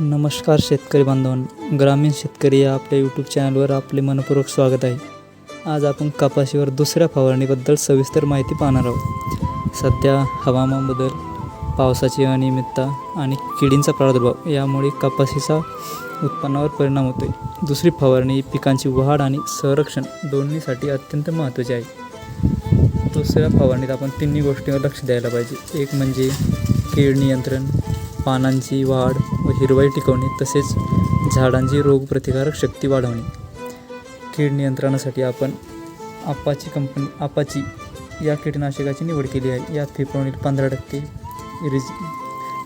नमस्कार शेतकरी बांधवांनो ग्रामीण शेतकरी या आपल्या यूट्यूब चॅनलवर आपले मनपूर्वक स्वागत आहे. आज आपण कपाशीवर दुसऱ्या फवारणीबद्दल सविस्तर माहिती पाहणार आहोत. सध्या हवामान बदल पावसाची अनियमितता आणि किडींचा प्रादुर्भाव यामुळे कपाशीचा उत्पन्नावर परिणाम होतो आहे दुसरी फवारणी पिकांची वाढ आणि संरक्षण दोन्हीसाठी अत्यंत महत्त्वाची आहे. दुसऱ्या फवारणीत आपण तिन्ही गोष्टींवर लक्ष द्यायला पाहिजे. एक म्हणजे कीड नियंत्रण पानांची वाढ व हिरवाई टिकवणे तसेच झाडांची रोगप्रतिकारक शक्ती वाढवणे. कीड नियंत्रणासाठी आपण आपाची कंपनी आपाची या कीटकनाशकाची निवड केली आहे. यात फिप्रोनिल पंधरा टक्के रिज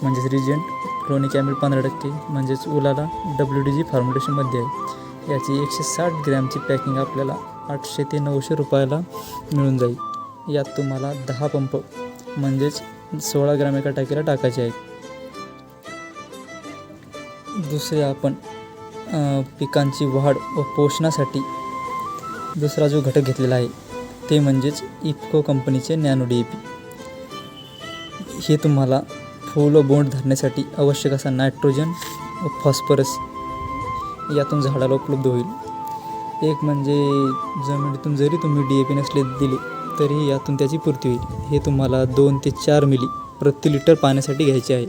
म्हणजेच रिजंट क्लोनिकॅमिल पंधरा टक्के म्हणजेच उलाला डब्ल्यू डी जी फॉर्म्युलेशनमध्ये आहे. याची एकशे साठ ग्रॅमची पॅकिंग आपल्याला आठशे ते नऊशे रुपयाला मिळून जाईल. यात तुम्हाला दहा पंप म्हणजेच सोळा ग्रॅम एका टाकीला टाकायचे आहेत. दुसरे आपण पिकांची वाढ व पोषणासाठी दुसरा जो घटक घेतलेला आहे ते म्हणजेच इफको कंपनीचे नॅनो डी ए पी. हे तुम्हाला फूल व बोंड धरण्यासाठी आवश्यक असा नायट्रोजन व फॉस्फरस यातून झाडाला उपलब्ध होईल. एक म्हणजे जमिनीतून जरी तुम्ही डी ए पी नसले दिले तरी यातून त्याची पूर्ती होईल. हे तुम्हाला दोन ते चार मिली प्रति लिटर पाण्यासाठी घ्यायचे आहे.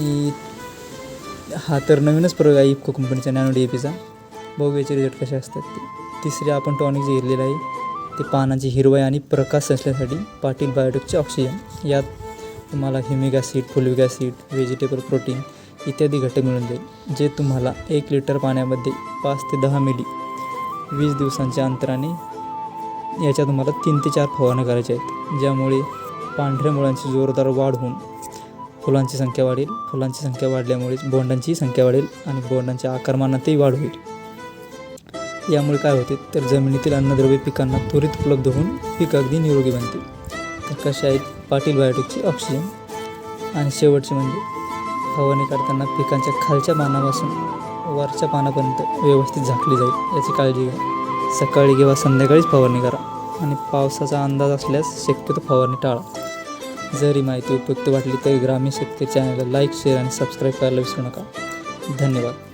आणि हा तर नवीनच प्रयोग आहे इफको कंपनीचा नॅनो डी ए पीचा बघू याचे रिझल्ट कसे असतात ते. तिसरे आपण टॉनिक जे घेतलेलं आहे ते पानांची हिरवाई आणि प्रकाश संचल्यासाठी पाटील बायोटिकचे ऑक्सिजन यात तुम्हाला humic acid fulvic acid vegetable protein इत्यादी घटक मिळून जाईल जे तुम्हाला एक लिटर पाण्यामध्ये पाच ते दहा मिली वीस दिवसांच्या अंतराने याच्या तुम्हाला तीन ते चार फवारण्या करायच्या आहेत. ज्यामुळे पांढऱ्या मुळांची जोरदार वाढ होऊन फुलांची संख्या वाढेल. फुलांची संख्या वाढल्यामुळेच बोंडांची संख्या वाढेल आणि बोंडांच्या आकारमानातही वाढ होईल. यामुळे काय होते? तर जमिनीतील अन्नद्रव्य पिकांना त्वरित उपलब्ध होऊन पीक अगदी निरोगी बनते तर कसे आहेत पाटील बायोटिकची ऑक्सिजन आणि शेवटचे म्हणजे फवारणी करताना पिकांच्या खालच्या पानापासून वरच्या पानापर्यंत व्यवस्थित झाकली जाईल याची काळजी घ्या. सकाळी किंवा संध्याकाळीच फवारणी करा आणि पावसाचा अंदाज असल्यास शक्यतो फवारणी टाळा. जर ही माहिती उपयुक्त वाटली तर ग्रामीण शेतकरी चॅनलला लाईक शेअर आणि सबस्क्राईब करायला विसरू नका. धन्यवाद.